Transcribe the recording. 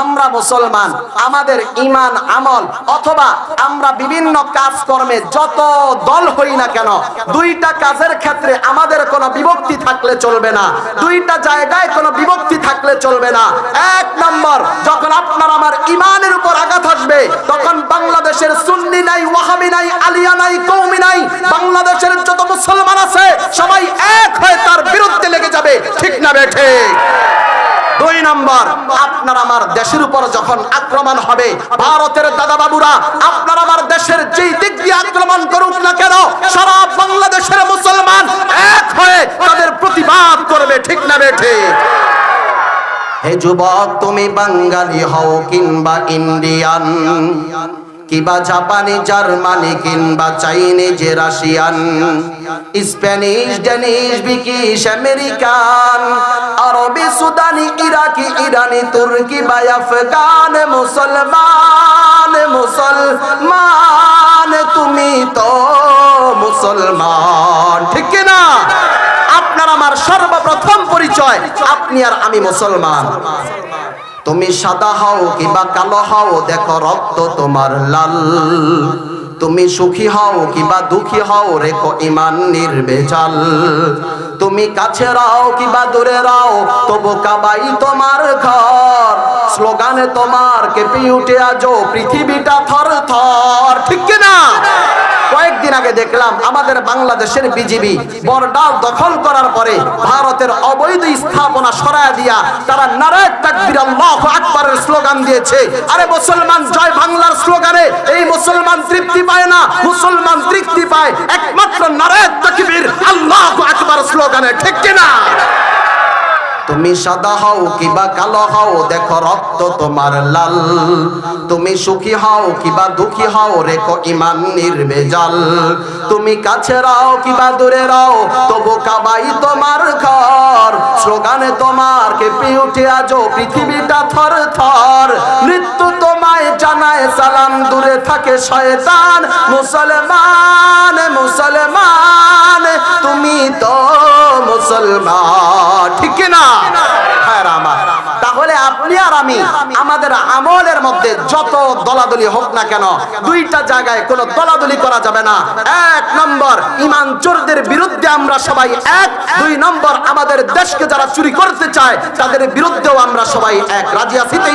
আমরা মুসলমান, আমাদের ইমান আমল, অথবা আমরা বিভিন্ন কাজকর্মে যত দল হই না কেন, দুইটা কাজের ক্ষেত্রে আমাদের কোনো বিভক্তি থাকলে চলবে না, দুইটা জায়গায় কোনো বিভক্তি থাকলে চলবে না। এক নম্বর, যখন আপনার আমার ইমানের উপর আঘাত আসবে, তখন বাংলাদেশের সুন্নি নাই, ওয়াহাবি নাই, আলিয়া নাই কৌমি নাই, বাংলাদেশের যত মুসলমান আছে, সবাই এক হয়ে তার বিরুদ্ধে লেগে যাবে। ঠিক না বেঠে দুই নম্বর, আপনার আমার দেশের উপর যখন আক্রমণ হবে, ভারতের দাদা বাবুরা আপনার আমার দেশের যেই দিক দিয়ে আক্রমণ করুক না কেন, সারা বাংলাদেশের মুসলমান এক হয়ে তাদের প্রতিবাদ করবে, ঠিক না বেঠে? হে যুবক, তুমি বাঙালি হও কিংবা ইন্ডিয়ান, কিবা জাপানি, জার্মানি, কিংবা Chinese Russian, Spanish, Danish, British, American, আরবি ইরানি তুর্কি বা আফগান মুসলমান মুসলমান, তুমি তো মুসলমান। ঠিক না? আপনার আমার সর্বপ্রথম পরিচয়, আপনি আর আমি মুসলমান। তুমি সাদা হও কিবা কালো হও, দেখো রক্ত তোমার লাল। তুমি সুখী হও কিবা দুঃখী হও, রেখো ইমান নির্বেজাল। তুমি কাছে রাও কিবা দূরে রাও, তবু কাবাই তোমার ঘর। স্লোগানে তোমার, কেঁপে উঠে আজো পৃথিবীটা থর থর। ঠিক না কয়েকদিন আগে দেখলাম আমাদের বাংলাদেশের বিজিবি বর্ডার দখল করার পরে ভারতের অবৈধ স্থাপনা সরায় দিয়া তারা নারায়ণ তাকবির, আল্লাহ আকবরের স্লোগান দিয়েছে। আরে মুসলমান, জয় বাংলার স্লোগানে এই মুসলমান তৃপ্তি পায় মুসলমান তৃপ্তি পায়। একমাত্র নারায়ণ তাকবির, আল্লাহ আকবর স্লোগানে, ঠিক কিনা? তুমি সাদা হও কিবা কালো হও, দেখো রক্ত তোমার লাল। তুমি সুখী হও কিবা দুঃখী হও, রেখো ইমান নির্বেজাল তুমি কাছে রাও কিবা দূরে রাও, তবু কাবাই তোমার ঘর। স্লোগানে তোমার কেঁপে উঠে আজো পৃথিবীটা থর থর জানায় সালাম দূরে থাকে শয়তান। মুসলমান মুসলমান, তুমি তো মুসলমান। ঠিক না? হ্যাঁ তাহলে আপনি আর আমি, আমাদের আমলের মধ্যে যত দলাদলি হোক না কেন, দুইটা জায়গায় কোনো দলাদলি করা যাবে না। এক নম্বর, ইমান চোরদের বিরুদ্ধে আমরা সবাই এক। দুই নম্বর, আমাদের দেশকে যারা চুরি করতে চায়, তাদের বিরুদ্ধেও আমরা সবাই এক। রাজি আছি তো